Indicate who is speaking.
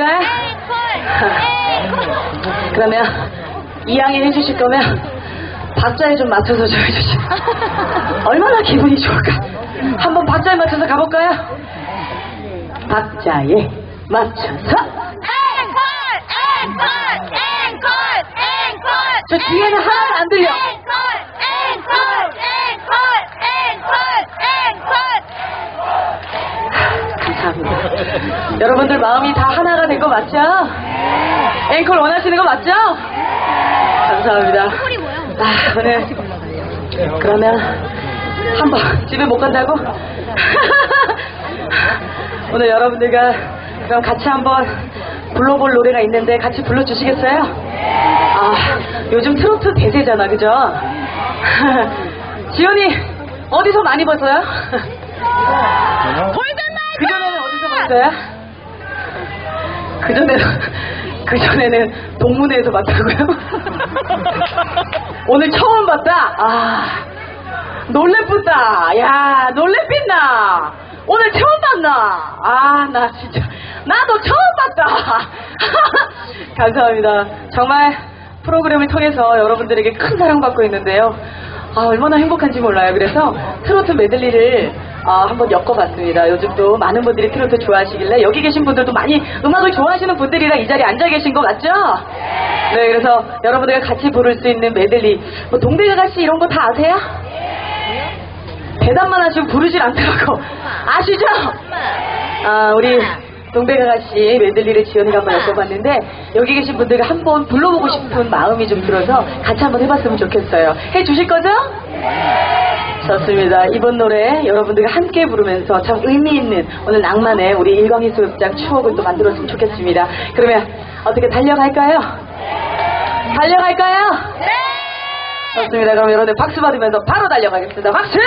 Speaker 1: 제발. 그러면 이양해 해주실 거면 박자에 좀 맞춰서 좀 해주시고 얼마나 기분이 좋을까. 한번 박자에 맞춰서 가볼까요? 박자에 맞춰서.
Speaker 2: 앵콜! 앵콜! 앵콜! 앵콜!
Speaker 1: 저 뒤에는 하나도 안 들려. 감사합니다. 여러분들 마음이 다 하나가 된 거 맞죠? 앵콜 원하시는 거 맞죠? 감사합니다. 아, 오늘 그러면 한번 집에 못 간다고? 오늘 여러분들과 그럼 같이 한번 불러볼 노래가 있는데 같이 불러주시겠어요? 아, 요즘 트로트 대세잖아, 그죠? 지연이 어디서 많이 봤어요? 그전에는 어 디서 봤어요? 그전에는, 동문회에서 봤다고요? 오늘 처음 봤다? 아, 놀래쁘다. 야, 놀래빛나. 오늘 처음 봤나? 아, 나 진짜. 나도 처음 봤다. 감사합니다. 정말 프로그램을 통해서 여러분들에게 큰 사랑받고 있는데요. 아, 얼마나 행복한지 몰라요. 그래서 트로트 메들리를 아, 한번 엮어봤습니다. 요즘 또 많은 분들이 트로트 좋아하시길래 여기 계신 분들도 많이 음악을 좋아하시는 분들이라 이 자리에 앉아 계신 거 맞죠? 네, 그래서 여러분들과 같이 부를 수 있는 메들리, 뭐 동백아가씨 이런 거 다 아세요? 대답만 하시고 부르질 않더라고. 아시죠? 아, 우리 동백아가씨 메들리를 지연이가 한번 엮어봤는데 여기 계신 분들과 한번 불러보고 싶은 마음이 좀 들어서 같이 한번 해봤으면 좋겠어요. 해주실 거죠? 좋습니다. 이번 노래 여러분들과 함께 부르면서 참 의미 있는 오늘 낭만의 우리 일광이 수욕장 추억을 또 만들었으면 좋겠습니다. 그러면 어떻게 달려갈까요? 달려갈까요?
Speaker 2: 네!
Speaker 1: 좋습니다. 그럼 여러분들 박수 받으면서 바로 달려가겠습니다. 박수!